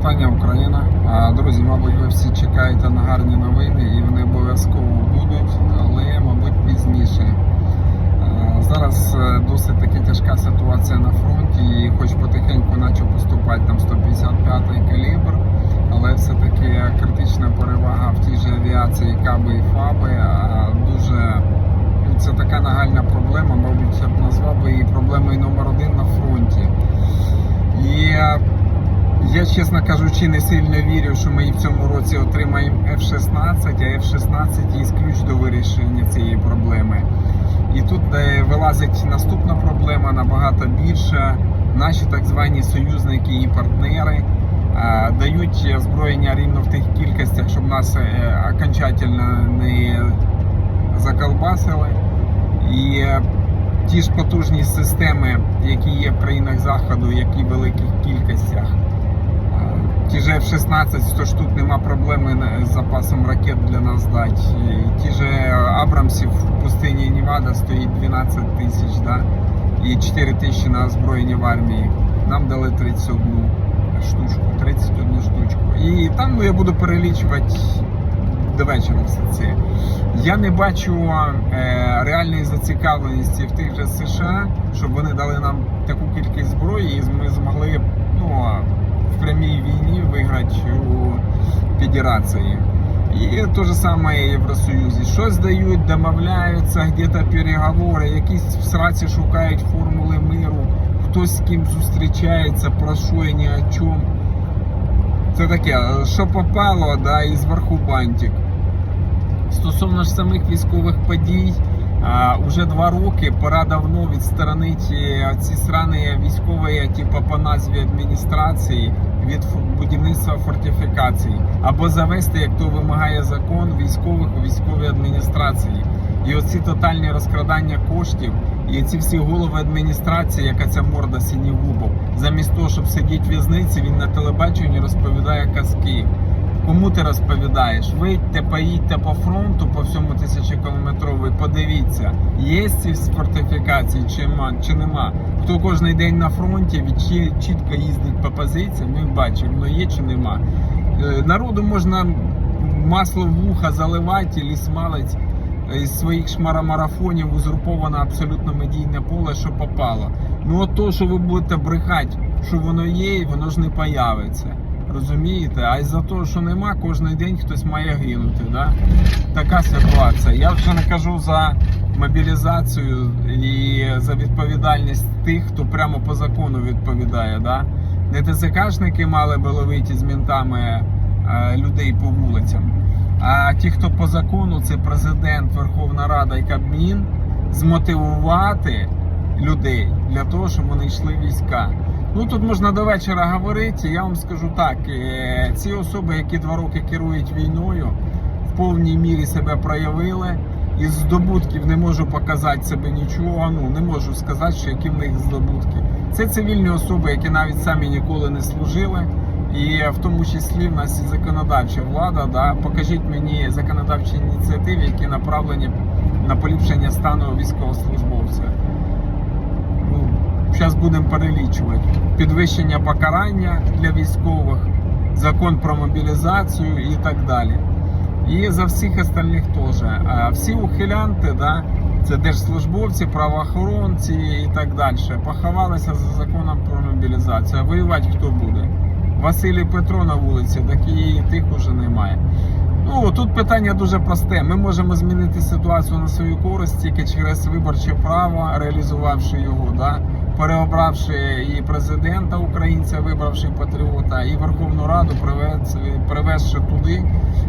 вітання Україна. Друзі, мабуть, ви всі чекаєте на гарні новини і вони обов'язково будуть, але, мабуть, пізніше. Зараз е, досить таки тяжка ситуація на фронті, і хоч потихеньку почав поступати там 155-й калібр, але все-таки критична перевага в тій же авіації Каби і Фаби. а, Дуже ну, це така нагальна проблема, мабуть, я б назвав би її проблемою номер один на фронті. І е, я, чесно кажучи, не сильно вірю, що ми в цьому році отримаємо F-16, а F-16 є ключ до вирішення цієї проблеми. І тут е, вилазить наступна проблема набагато більша. Наші так звані союзники і партнери е, дають озброєння рівно в тих кількостях, щоб нас е, окончательно не заколбасили. І ті ж потужні системи, які є в країнах Заходу, які в великих кількостях. Ті ж F-16, 100 штук нема проблеми з запасом ракет для нас дати. Ті ж Абрамсів в пустині Невада стоїть 12 тисяч, да? і 4 тисячі на озброєнні в армії. Нам дали 31 штучку, 31 штучку. І там ну, я буду перелічувати до вечора все це. Я не бачу е, реальної зацікавленості в тих же США, щоб вони дали нам таку кількість зброї, і ми змогли ну, в прямій війні виграти у Федерації. І те ж саме і Євросоюзі. Щось дають, домовляються, где-то переговори, якісь в сраці шукають формули миру, хтось з ким зустрічається, про що і ні о чому. Це таке, що попало, да, і зверху бантик. Стосовно ж самих військових подій, а, уже два роки пора давно відсторонити ці срани військові, типу по назві адміністрації від будівництва фортифікацій, або завести, як то вимагає закон, військових у військовій адміністрації. І оці тотальні розкрадання коштів, і ці всі голови адміністрації, яка ця морда синігубов, замість того, щоб сидіти в в'язниці, він на телебаченні розповідає казки. Кому ти розповідаєш? Вийдьте, поїдьте по фронту по всьому тисячокілометровий, подивіться, є ці фортифікації чи, чи нема. Хто кожен день на фронті чітко їздить по позиціям, він бачить, воно є чи нема. Е, Народу можна масло в вуха заливати, і смалить із своїх шмарамарафонів узурповано абсолютно медійне поле, що попало. Ну от то, що ви будете брехати, що воно є, воно ж не появиться. Розумієте? А із-за того, що нема, кожен день хтось має гинути. Да? Така ситуація. Я вже не кажу за мобілізацію і за відповідальність тих, хто прямо по закону відповідає. Да? Не ТЦКшники мали би ловити з мінтами е, людей по вулицям. А ті, хто по закону, це президент, Верховна Рада і Кабмін, змотивувати людей для того, щоб вони йшли війська. Ну тут можна до вечора говорити. Я вам скажу так: е, ці особи, які два роки керують війною, в повній мірі себе проявили. Із здобутків не можу показати себе нічого. Ну не можу сказати, що які в них здобутки. Це цивільні особи, які навіть самі ніколи не служили. І в тому числі в нас і законодавча влада. Да, покажіть мені законодавчі ініціативи, які направлені на поліпшення стану військовослужбовця. Зараз будемо перелічувати підвищення покарання для військових, закон про мобілізацію і так далі. І за всіх остальних теж. Всі ухилянти, да, це держслужбовці, правоохоронці і так далі, поховалися за законом про мобілізацію. А воювати хто буде? Василій Петро на вулиці, так і тих уже немає. Ну тут питання дуже просте. Ми можемо змінити ситуацію на свою користь тільки через виборче право, реалізувавши його, да? Переобравши і президента українця, вибравши патріота, і Верховну Раду, привез- привезши туди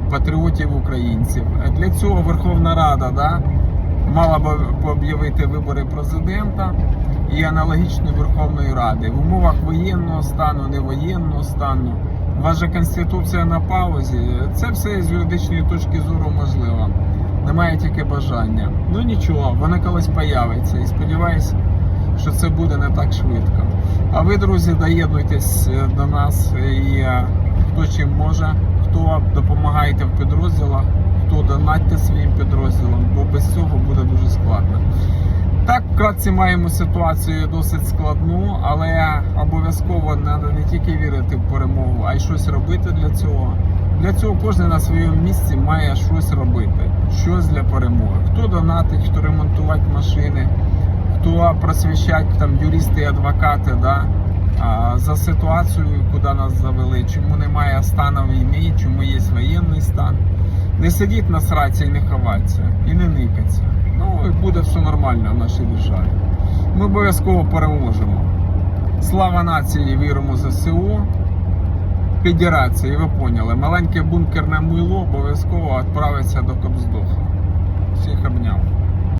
патріотів українців. Для цього Верховна Рада да, мала б об'явити вибори президента і аналогічно Верховної Ради в умовах воєнного стану, не воєнного стану. Ваша конституція на паузі. Це все з юридичної точки зору можливо. Немає тільки бажання. Ну нічого, воно колись появиться. І сподіваюся, що це буде не так швидко. А ви, друзі, доєднуйтесь е, до нас і е, хто чим може, хто допомагайте в підрозділах, хто донатьте своїм підрозділам, бо без цього буде дуже складно. так, вкратці маємо ситуацію досить складну, але обов'язково треба не тільки вірити в перемогу, а й щось робити для цього. Для цього кожен на своєму місці має щось робити, щось для перемоги. Хто донатить, хто ремонтувати машини, хто просвіщать там юристи і адвокати, да, за ситуацією, куди нас завели, чому немає стану війни, чому є воєнний стан. Не сидіть на сраці і не ховатися, і не никаться. Ну і буде все нормально в нашій державі. Ми обов'язково переможемо. Слава нації, віримо ЗСУ. Федерації, ви поняли, маленьке бункерне мило обов'язково відправиться до Кобздоха. Всіх обняв.